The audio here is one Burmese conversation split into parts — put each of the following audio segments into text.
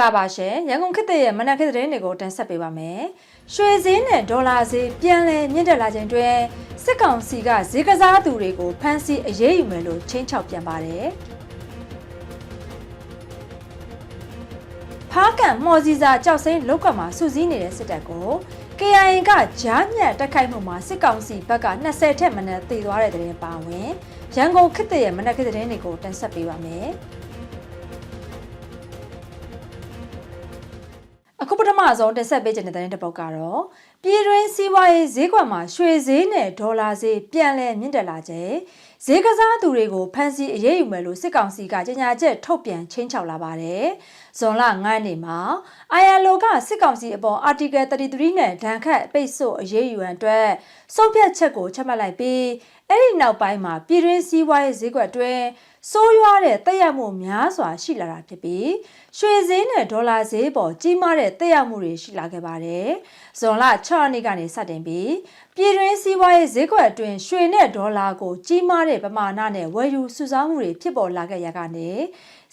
္ဂလာပါရှင်ရန်ကုန်ခေတ်သစ်ရဲ့မနက်ခေတ်သတင်းတွေကိုတင်ဆက်ပေးပါမယ်ရွှေဈေးနဲ့ဒေါ်လာဈေးပြန်လည်မြင့်တက်လာချိန်တွင်စစ်ကောင်စီကဈေးကစားသူတွေကိုဖမ်းဆီးအရေးယူမယ်လို့ချင်းချောက်ပြန်ပါတယ်ဖားကန်မော်စီစာကြောက်စိမ်းလောက်ကမှာစုစည်းနေတဲ့စစ်တပ်ကို KIA ကကြားညက်တက်ခိုက်မှုမှာစစ်ကောင်စီဘက်က20ထက်မနည်းတည်သွားတဲ့တဲ့ပါဝင်ရန်ကုန်ခေတ်သစ်ရဲ့မနက်ခေတ်သတင်းတွေကိုတင်ဆက်ပေးပါမယ် အခုပထမဆုံးတင်ဆက်ပေးခြင်းတဲ့တဲ့တစ်ပုတ်ကတော့ပြည်တွင်းစီးပွားရေးဈေးကွက်မှာရွှေဈေးနဲ့ဒေါ်လာဈေးပြန်လည်မြင့်တက်လာခြင်း ဈေးကစားသူတွေကိုဖမ်းဆီးအရေးယူမယ်လို့စစ်ကောင်စီကကြေညာချက်ထုတ်ပြန်ချင်းချောက်လာပါတယ်။ဇွန်လ9ရက်နေ့မှာ ILO ကစစ်ကောင်စီအပေါ် Article 33နဲ့ဒဏ်ခတ်ပိတ်ဆို့အရေးယူရန်အတွက်စုပ်ဖြတ်ချက်ကိုချမှတ်လိုက်ပြီးအဲ့ဒီနောက်ပိုင်းမှာပြည်တွင်းစီးပွားရေးဈေးကွက်အတွင်းစိုးရွားတဲ့တက်ရောက်မှုများစွာရှိလာတာဖြစ်ပြီးရွှေဈေးနဲ့ဒေါ်လာဈေးပေါ်ကြီးမားတဲ့တက်ရောက်မှုတွေရှိလာခဲ့ပါတယ်။ဇွန်လ6ရက်နေ့ကနေစတင်ပြီးပြည်တွင်းစီးပွားရေးဈေးကွက်အတွင်းရွှေနဲ့ဒေါ်လာကိုကြီးမားတဲ့ပမာဏနဲ့ဝယ်ယူစုဆောင်းမှုတွေဖြစ်ပေါ်လာခဲ့ရကနေ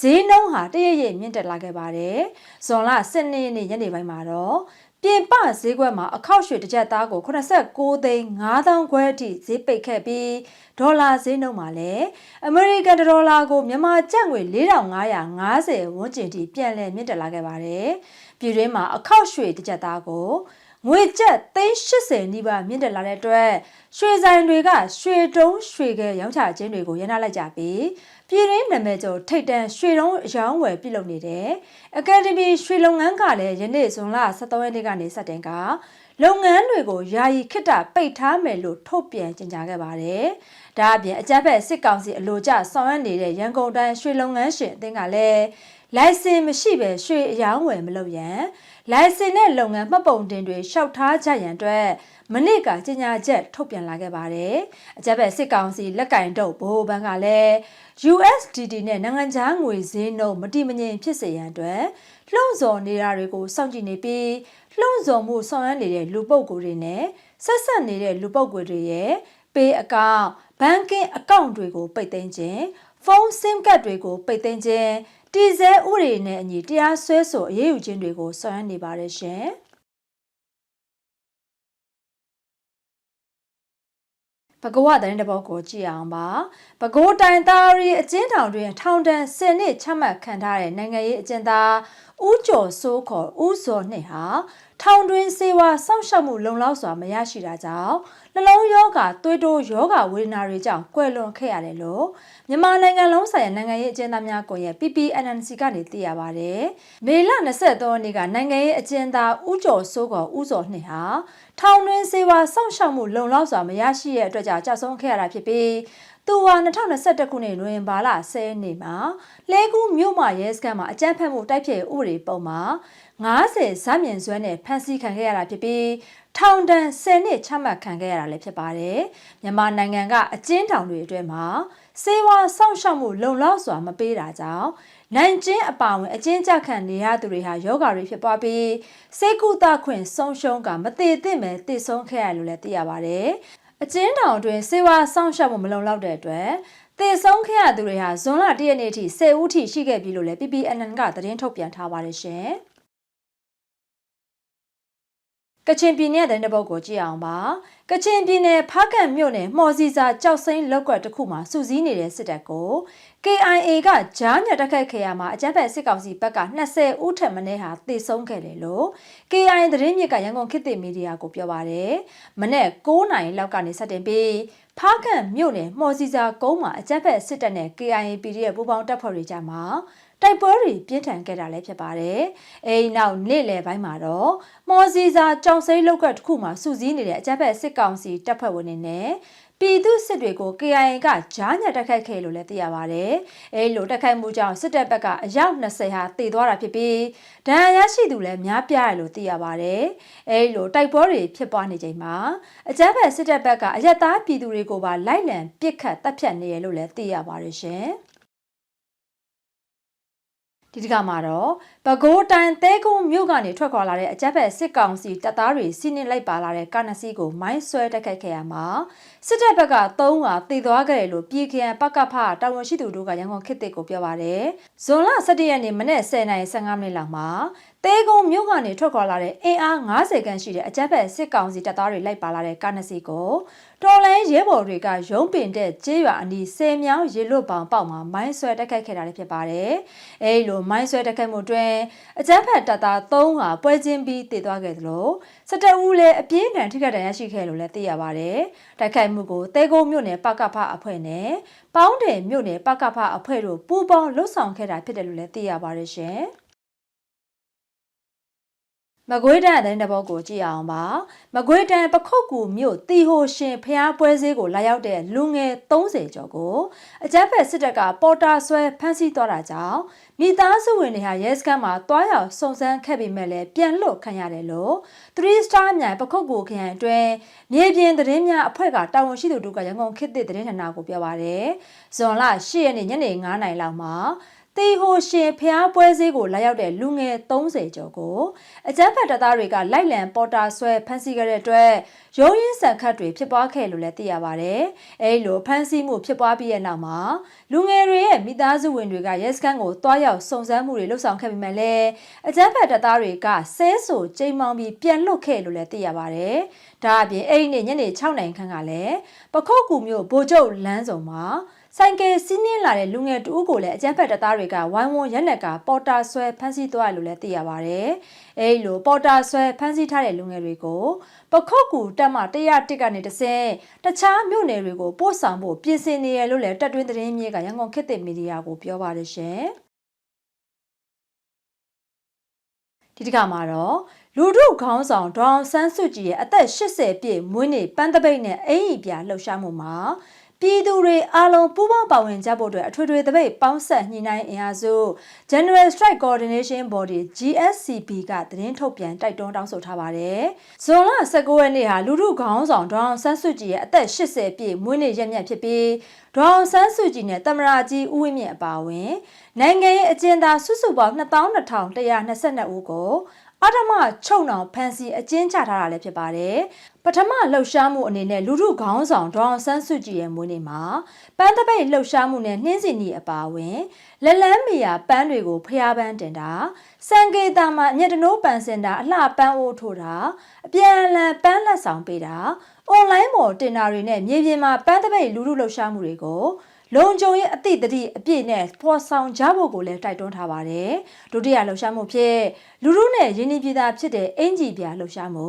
ဈေးနှုန်းဟာတရရိပ်မြင့်တက်လာခဲ့ပါတယ်။ဇွန်လ12ရက်နေ့ညနေပိုင်းမှာတော့ပြင်ပဈေးကွက်မှာအခောက်ရွှေတစ်ကြက်သားကို89သိန်း9000ခွဲအထိဈေးပိတ်ခဲ့ပြီးဒေါ်လာဈေးနှုန်းမှာလည်းအမေရိကန်ဒေါ်လာကိုမြန်မာကျပ်ငွေ4550ဝန်းကျင်ထိပြန်လည်မြင့်တက်လာခဲ့ပါတယ်။ပြည်တွင်းမှာအခောက်ရွှေတစ်ကြက်သားကို ငွေကျပ်380နီးပါးမြင့်တက်လာတဲ့အတွက်ရွှေဆိုင်တွေကရွှေတုံးရွှေခဲရောင်းချခြင်းတွေကိုရန်နာလိုက်ကြပြီးပြည်ရင်းနာမည်ကျော်ထိတ်တန့်ရွှေတုံးအယောင်းဝယ်ပြုလုပ်နေတဲ့အကယ်ဒမီရွှေလုပ်ငန်းကလည်းယနေ့ဇွန်လ23ရက်နေ့ကနေစတင်က လုပ်ငန်းတွေကိုယာယီခਿੱတပိတ်ထားမယ်လို့ထုတ်ပြန်ကြေညာခဲ့ပါတယ်။ဒါအပြင်အကြမ်းဖက်စစ်ကောင်စီအလိုကျဆောင်ရွက်နေတဲ့ရန်ကုန်တိုင်းရွှေလုပ်ငန်းရှင်အသင်းကလည်းလိုင်စင်မရှိဘဲရွှေအယောင်းဝယ်မလုပ်ရန်လိုင်စင်နဲ့လုပ်ငန်းမှတ်ပုံတင်တွေရှောက်ထားကြရန်အတွက်မနစ်ကကြေညာချက်ထုတ်ပြန်လာခဲ့ပါတယ်။အကြမ်းဖက်စစ်ကောင်စီလက်ကင်တုပ်ဘိုးဘန်းကလည်း USDT နဲ့နိုင်ငံခြားငွေဈေးနှုန်းမတိမငြိမ်ဖြစ်စေရန်အတွက် လှုံ့ဆော်နေတာတွေကိုစောင့်ကြည့်နေပြီးလှုံ့ဆော်မှုဆောင်ရွက်နေတဲ့လူပုဂ္ဂိုလ်တွေနဲ့ဆက်ဆက်နေတဲ့လူပုဂ္ဂိုလ်တွေရဲ့ပေးအကောင့်ဘဏ်ကင်အကောင့်တွေကိုပိတ်သိမ်းခြင်းဖုန်း SIM ကတ်တွေကိုပိတ်သိမ်းခြင်းတည်ဆဲဥပဒေနဲ့အညီတရားစွဲဆိုအရေးယူခြင်းတွေကိုဆောင်ရွက်နေပါတယ်ရှင်။ပကောဝတိုင်းတစ်ပုတ်ကိုကြည့်အောင်ပါပကောတိုင်သားရီအကျဉ်းထောင်တွင်ထောင်ဒဏ်10နှစ်ချမှတ်ခံထားတဲ့နိုင်ငံရေးအကျဉ်းသား ဦးကျော်စိုးခေါ်ဦးစောနှစ်ဟာထောင်တွင်စေဝါစောင့်ရှောက်မှုလုံလောက်စွာမရရှိတာကြောင့်နှလုံးရောဂါသွေးတိုးရောဂါဝေဒနာတွေကြောင့်ကွယ်လွန်ခဲ့ရတယ်လို့မြန်မာနိုင်ငံလုံးဆိုင်ရာနိုင်ငံရေးအကျဉ်းသားများကွန်ရက် PPNNC ကနေသိရပါဗျ။မေလ23ရက်နေ့ကနိုင်ငံရေးအကျဉ်းသားဦးကျော်စိုးခေါ်ဦးစောနှစ်ဟာထောင်တွင်စေဝါစောင့်ရှောက်မှုလုံလောက်စွာမရရှိတဲ့အတွက်ကြောင့်ကြာဆုံးခဲ့ရတာဖြစ်ပြီး သူဟာ2021ခုနှစ်နိုဝင်ဘာလ10ရက်နေ့မှာလဲကူးမြို့မှာရဲစခန်းမှာအကြမ်းဖက်မှုတိုက်ဖျက်ဥပဒေပုံမှာ90ဇာမြင့်စွဲနဲ့ဖမ်းဆီးခံခဲ့ရတာဖြစ်ပြီးထောင်ဒဏ်10နှစ်ချမှတ်ခံခဲ့ရတာလည်းဖြစ်ပါတယ်။မြန်မာနိုင်ငံကအကျဉ်းထောင်တွေအတွင်းမှာစေဝါစောင့်ရှောက်မှုလုံလောက်စွာမပေးတာကြောင့်နိုင်ကျင်းအပါဝင်အကျဉ်းချခံနေရသူတွေဟာယောဂါတွေဖြစ်ပွားပြီးစိတ်ကူတာခွင့်ဆုံးရှုံးကမသေးသင့်ပဲတည်ဆုံးခဲ့ရလို့လည်းသိရပါတယ်။ အကျဉ်းထောင်အတွင်းစေဝါစောင့်ရှောက်မှုမလုံလောက်တဲ့အတွက်တည်ဆုံးခဲ့ရသူတွေဟာဇွန်လ၁ရက်နေ့အထိ10ဦးထိရှိခဲ့ပြီလို့လည်း PPNN ကသတင်းထုတ်ပြန်ထားပါတယ်ရှင်။ ကချင်ပြည်နယ်တဲ့တဲ့ပုတ်ကိုကြည့်အောင်ပါကချင်ပြည်နယ်ဖားကန့်မြို့နယ်မှော်စီစာကြောက်စိမ်းလောက်ကွက်တစ်ခုမှာစုစည်းနေတဲ့စစ်တပ်ကို KIA ကကြားညတက်ခိုက်ခဲ့ရမှာအကြမ်းဖက်စစ်ကောင်စီဘက်က20ဦးထက်မနည်းဟာသေဆုံးခဲ့တယ်လို့ KIA သတင်းမြစ်ကရန်ကုန်ခေတ်သစ်မီဒီယာကိုပြောပါတယ်မနေ့9နိုင်လောက်ကနေစတင်ပြီးဖားကန့်မြို့နယ်မှော်စီစာကုန်းမှာအကြမ်းဖက်စစ်တပ်နဲ့ KIA PDF ပူးပေါင်းတပ်ဖွဲ့တွေကြားမှာ တိုက်ပွဲတွေပြင်းထန်ခဲ့တာလည်းဖြစ်ပါတယ်။အဲဒီနောက်နေ့လယ်ပိုင်းမှာတော့မော်စီစာကြောင်စိမ်းလောက်ကတစ်ခုမှာစုစည်းနေတဲ့အကြမ်းဖက်စစ်ကောင်စီတပ်ဖွဲ့ဝင်တွေနဲ့ပြည်သူစစ်တွေကို KIA ကကြားညတက်ခိုက်ခဲ့လို့လည်းသိရပါတယ်။အဲလိုတက်ခိုက်မှုကြောင့်စစ်တပ်ဘက်ကအယောက်20ဟာတေသွားတာဖြစ်ပြီးဒဏ်ရာရရှိသူလည်းများပြားတယ်လို့သိရပါတယ်။အဲလိုတိုက်ပွဲတွေဖြစ်ပွားနေချိန်မှာအကြမ်းဖက်စစ်တပ်ဘက်ကအရက်သားပြည်သူတွေကိုပါလိုက်လံပစ်ခတ်တပ်ဖြတ်နေရလို့လည်းသိရပါတယ်ရှင်။ ဒီတစ်ခါမှာတော့ပဲခူးတိုင်းသဲကုန်းမြို့ကနေထွက်ခွာလာတဲ့အကြက်ဖက်စစ်ကောင်စီတပ်သားတွေစီးနင်းလိုက်ပါလာတဲ့ကားနှစ်စီးကိုမိုင်းဆွဲတိုက်ခိုက်ခဲ့ရမှာစစ်တပ်ဘက်က3ဟာတည်သွားခဲ့တယ်လို့ပြည်ခရိုင်ပကဖတာဝန်ရှိသူတို့ကရန်ကုန်ခေတ်သစ်ကိုပြောပါတယ်။ဇွန်လ17ရက်နေ့မနေ့10:15မိနစ်လောက်မှာတဲကုန်းမြို့ကနေထွက်ခွာလာတဲ့အင်အား90ခန်းရှိတဲ့အကြက်ဖက်စစ်ကောင်စီတပ်သားတွေလိုက်ပါလာတဲ့ကားနှစ်စီးကို တော်လိုင်းရဲဘော်တွေကရုံးပင်တဲ့ကျေးရွာအနီးဆယ်မြောင်းရေလွတ်ပောင်ပေါက်မှာမိုင်းဆွဲတိုက်ခိုက်ခဲ့တာလည်းဖြစ်ပါတယ်။အဲဒီလိုမိုင်းဆွဲတိုက်ခိုက်မှုအတွင်းအကြမ်းဖက်တပ်သား3ဟာပွဲချင်းပြီးတည်သွားခဲ့သလိုစတအူးလည်းအပြင်းထန်ထိခိုက်ဒဏ်ရာရှိခဲ့လို့လည်းသိရပါတယ်။တိုက်ခိုက်မှုကိုတဲကုန်းမြို့နယ်ပကဖအဖွဲ့နဲ့ပေါင်းတယ်မြို့နယ်ပကဖအဖွဲ့တို့ပူးပေါင်းလှုပ်ဆောင်ခဲ့တာဖြစ်တယ်လို့လည်းသိရပါတယ်ရှင်။ မကွေးတန်တဲ့တဘောကိုကြည့်အောင်ပါမကွေးတန်ပခုတ်ကူမြို့တီဟိုရှင်ဖျားပွဲစည်းကိုလာရောက်တဲ့လူငယ်30ကျော်ကိုအကြမ်းဖက်စစ်တပ်ကပေါ်တာဆွဲဖမ်းဆီးသွားတာကြောင့်မိသားစုဝင်တွေဟာရဲစခန်းမှာတွားရောက်စုံစမ်းခဲ့ပေမဲ့လည်းပြန်လွတ်ခံရတယ်လို့3 star အမြိုင်ပခုတ်ကူခရိုင်အတွင်းမြေပြင်သတင်းများအဖွဲ့ကတာဝန်ရှိသူတို့ကရန်ကုန်ခေတ်သစ်သတင်းဌာနကိုပြောပါရယ်ဇွန်လ10ရက်နေ့ညနေ9:00နာရီလောက်မှာ တီဟိုရှင်ဖျားပွဲစည်းကိုလာရောက်တဲ့လူငယ်30ကျော်ကိုအကြမ်းဖက်တပ်သားတွေကလိုက်လံပေါ်တာဆွဲဖမ်းဆီးခဲ့တဲ့အတွက်ရုံးရင်းဆန်ခတ်တွေဖြစ်ပွားခဲ့လို့လည်းသိရပါဗျ။အဲဒီလိုဖမ်းဆီးမှုဖြစ်ပွားပြီးတဲ့နောက်မှာလူငယ်တွေရဲ့မိသားစုဝင်တွေကရဲစခန်းကိုတွားရောက်စုံစမ်းမှုတွေလှုပ်ဆောင်ခဲ့ပေမဲ့လည်းအကြမ်းဖက်တပ်သားတွေကဆဲဆူကြိမ်မောင်းပြီးပြန်လွတ်ခဲ့လို့လည်းသိရပါဗျ။ဒါအပြင်အဲ့ဒီနေ့ညနေ6နိုင်ခန့်ကလည်းပခုတ်ကူမျိုးဗိုလ်ချုပ်လမ်းဆောင်မှာ ဆိုင်ကယ်စီးနင်းလာတဲ့လူငယ်တူကိုလည်းအကြမ်းဖက်တပ်သားတွေကဝိုင်းဝန်းရက်လက်ကပေါ်တာဆွဲဖမ်းဆီးသွားတယ်လို့လည်းသိရပါဗျ။အဲဒီလိုပေါ်တာဆွဲဖမ်းဆီးထားတဲ့လူငယ်တွေကိုပခုတ်ကူတက်မှ101ကနေတဆင့်တခြားမြို့နယ်တွေကိုပို့ဆောင်ဖို့ပြင်ဆင်နေရလို့လည်းတက်တွင်းသတင်းမြေကရန်ကုန်ခေတ်သစ်မီဒီယာကိုပြောပါတယ်ရှင်။ဒီတစ်ခါမှာတော့လူထုခေါင်းဆောင်ဒေါအောင်ဆန်းစုကြည်ရဲ့အသက်80ပြည့်မွေးနေ့ပန်းတပိတ်နဲ့အင်ကြီးပြလှုပ်ရှားမှုမှာ ပြည်သူတွေအားလုံးပူးပေါင်းပါဝင်ကြဖို့အတွက်အထွေထွေတပိတ်ပေါင်းဆက်ညှိနှိုင်းအင်အားစု General Strike Coordination Body GSCB ကသတင်းထုတ်ပြန်တိုက်တွန်းတောင်းဆိုထားပါတယ်။ဇွန်လ19ရက်နေ့ဟာလူထုခေါင်းဆောင်ဒေါအောင်ဆန်းစုကြည်ရဲ့အသက်80ပြည့်မွေးနေ့ရက်မြတ်ဖြစ်ပြီးဒေါအောင်ဆန်းစုကြည်နဲ့တမရာကြီးဦးဝင်းမြင့်အပါအဝင်နိုင်ငံရေးအကျဉ်းသားစုစုပေါင်း2222ဦးကို အထမချုပ်နှောင်ဖန်စီအကျဉ်းချထားတာလည်းဖြစ်ပါတယ်ပထမလှုပ်ရှားမှုအနေနဲ့လူထုခေါင်းဆောင်ဒေါအောင်ဆန်းစုကြည်ရဲ့မွေးနေ့မှာပန်းတပိတ်လှုပ်ရှားမှုနဲ့နှင်းစီနီအပါအဝင်လက်လန်းမီယာပန်းတွေကိုဖျားပန်းတင်တာစံကေတာမှာအမျက်တနိုးပန်းစင်တာအလှပန်းအိုးထိုးတာအပြန်အလှန်ပန်းလက်ဆောင်ပေးတာအွန်လိုင်းပေါ်တင်တာတွေနဲ့မြေပြင်မှာပန်းတပိတ်လူထုလှုပ်ရှားမှုတွေကို လုံခြုံရေးအသည့်တတိအပြည့်နဲ့ဖော်ဆောင်ကြဖို့ကိုလည်းတိုက်တွန်းထားပါတယ်။ဒုတိယလှုပ်ရှားမှုဖြစ်လူလူနဲ့ရင်းနှီးပြည်သားဖြစ်တဲ့အင်ဂျီပြလှုပ်ရှားမှု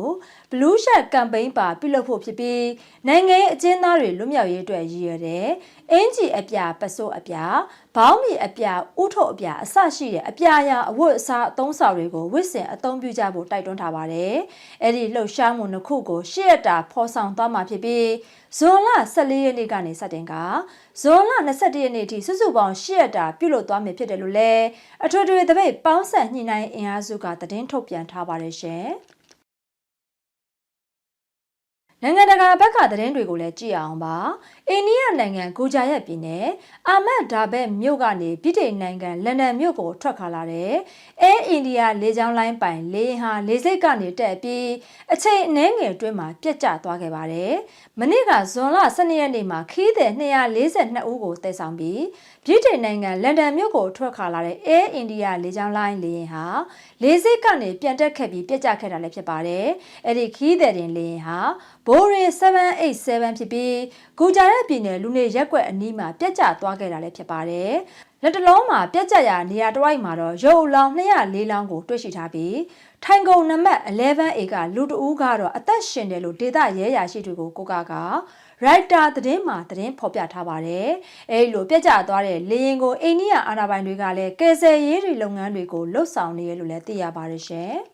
Blue Shirt Campaign ပါပြုလုပ်ဖို့ဖြစ်ပြီးနိုင်ငံအကျဉ်းသားတွေလွတ်မြောက်ရေးအတွက်ရည်ရွယ်တဲ့အင်ဂျီအပြပစိုးအပြဘောင်းမီအပြဥထုတ်အပြအစရှိတဲ့အပြာရာအဝတ်အစားအသုံးဆောင်တွေကိုဝစ်စင်အသုံးပြုကြဖို့တိုက်တွန်းထားပါတယ်။အဲ့ဒီလှုပ်ရှားမှုနှစ်ခုကိုရှေ့ရတာဖော်ဆောင်သွားမှာဖြစ်ပြီးဇွန်လ14ရက်နေ့ကနေစတင်ကဇွန်လ21ရက်နေ့ထိစုစုပေါင်း10ရက်တာပြုလုပ်သွားမယ်ဖြစ်တယ်လို့လည်းအထွေထွေတပိတ်ပေါင်းဆက်ညှိနှိုင်းအင်အားစုကသတင်းထုတ်ပြန်ထားပါတယ်ရှင်။ နိုင်ငံတကာဘက်ကသတင်းတွေကိုလည်းကြည့်အောင်ပါ။အိန္ဒိယနိုင်ငံဂူဂျာရက်ပြည်နယ်အာမတ်ဒါဘက်မြို့ကနေပြည်ထိုင်နိုင်ငံလန်ဒန်မြို့ကိုထွက်ခါလာတဲ့အဲအိန္ဒိယလေကြောင်းလိုင်းပိုင်လေဟာလေစိတ်ကနေတက်ပြီးအချိန်အနည်းငယ်အတွင်းမှာပြတ်ကျသွားခဲ့ပါတယ်။မနေ့ကဇွန်လ12ရက်နေ့မှာခီးသည်242ဦးကိုတည်ဆောင်ပြီးပြည်ထိုင်နိုင်ငံလန်ဒန်မြို့ကိုထွက်ခါလာတဲ့အဲအိန္ဒိယလေကြောင်းလိုင်းလေယာဉ်ဟာလေစိတ်ကနေပြန်တက်ခဲ့ပြီးပြတ်ကျခဲ့တာလည်းဖြစ်ပါတယ်။အဲ့ဒီခီးသည်တင်လေယာဉ်ဟာဘိုးရီ787ဖြစ်ပြီးဂူဂျာရက်ပြည်နယ်လူနေရက်ွက်အနီးမှာပြက်ကျသွားခဲ့တာလည်းဖြစ်ပါတယ်။လက်တလုံးမှာပြက်ကျရာနေရာတစ်ဝိုက်မှာတော့ရုပ်အလောင်း204လောင်းကိုတွေ့ရှိထားပြီးထိုင်ကုန်နံပါတ် 11A ကလူတဦးကတော့အသက်ရှင်တယ်လို့ဒေသရဲရာရှိတွေကိုကိုကကရိုက်တာသတင်းမှာသတင်းဖော်ပြထားပါတယ်။အဲဒီလိုပြက်ကျသွားတဲ့လေရင်ကိုအိန္ဒိယအာဏာပိုင်တွေကလည်းကယ်ဆယ်ရေးတွေလုပ်ငန်းတွေကိုလှုပ်ဆောင်နေရလို့လည်းသိရပါတယ်ရှင်။